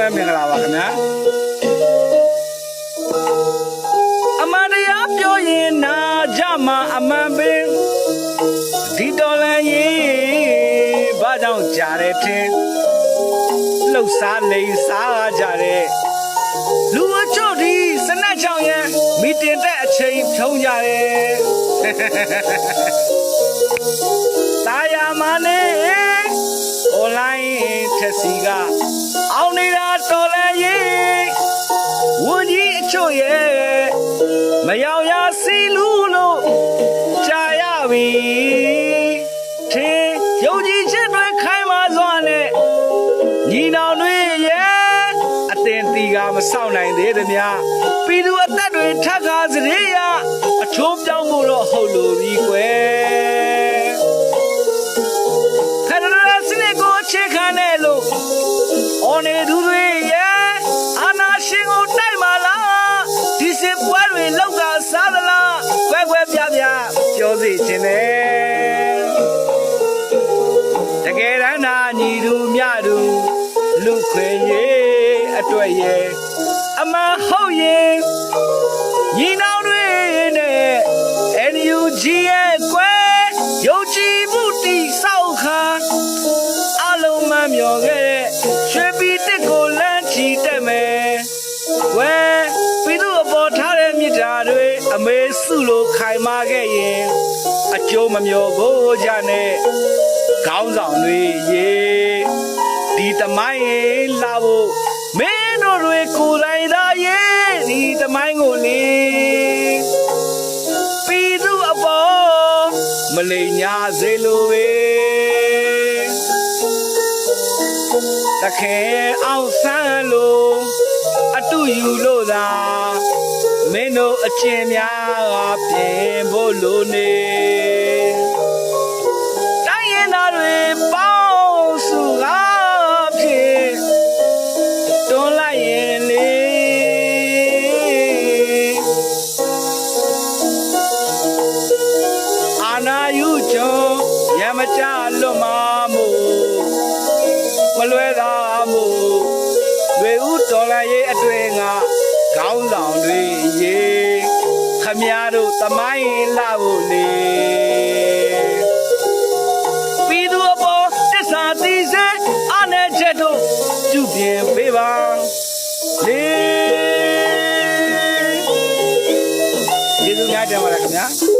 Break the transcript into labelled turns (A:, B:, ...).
A: လုံးပဲမင်္ဂလာပါခင်ဗျာအမှန်တရားပြောရင်နာကြမှာအမှန်ပင်ဒီတော်လန်ရေးဘာကြောင့်ကြားတယ်ထင်လှုပ်ရှားလိန်စားကြတဲ့လူအချို့ဒီစနက်ချောင်ရန်မီတင်တဲ့အချိန်ဖြုံးကြတယ်တာယာမနဲ့ online ထက်စီက ပြီထင်ယုံကြည်ချက်တွေခိုင်မာစွာနဲ့ညီနောင်တွေရဲ့အတင်တီကမဆောက်နိုင်သေးသမျှပြည်သူအသက်တွေထပ်ခါစရေရအချိုးပြောင်းဖို့တော့ဟုတ်လို့ပြီကွယ်ခရရစနေကိုချေခံနေလို့အော်နေသူတွေရဲ့အာနာရှင်ကိုတိုက်ပါလားဒီစစ်ပွဲတွေလောက်က လူခွေရေးအတွက်ရဲ့အမှန်ဟုတ်ရင်ညီနောင်တွေနဲ့ NUG ရဲ့ကွယ်ယုံကြည်မှုတိဆောက်ခါအလုံးမမျောခဲ့တဲ့ရွှေပြည်တစ်ကိုလမ်းချီတက်မယ်ကွယ်ပြည်သူအပေါ်ထားတဲ့မြစ်တာတွေအမေစုလိုခိုင်မာခဲ့ရင်အကျိုးမမျောကိုကြနဲ့ခေါင်းဆောင်တွေရေဒီတမိုင်း ရင်လာဖို့မင်းတို့တွေကိုယ်တိုင်သာရေဒီတမိုင်းကိုလေပြည်သူအပေါ်မလိမ်ညာစေလိုပဲတခဲအောင်ဆန်းလို့အတူယူလို့သာမင်းတို့အချင်းများကပြင်ဖို့လိုနေ မကြလွတ်မာမှုမလွဲသာမှုတွေဥတော်လာရေးအတွင်ကခေါင်းဆောင်တွေရေခမည်းတော်သမိုင်းလာဖို့လေပြည်သူအပေါ်တစ္ဆာတိစေအနဲ့ချက်တို့ပြုပြင်ပေးပါလေကျေးဇူးများတင်ပါတယ်ခင်ဗျာ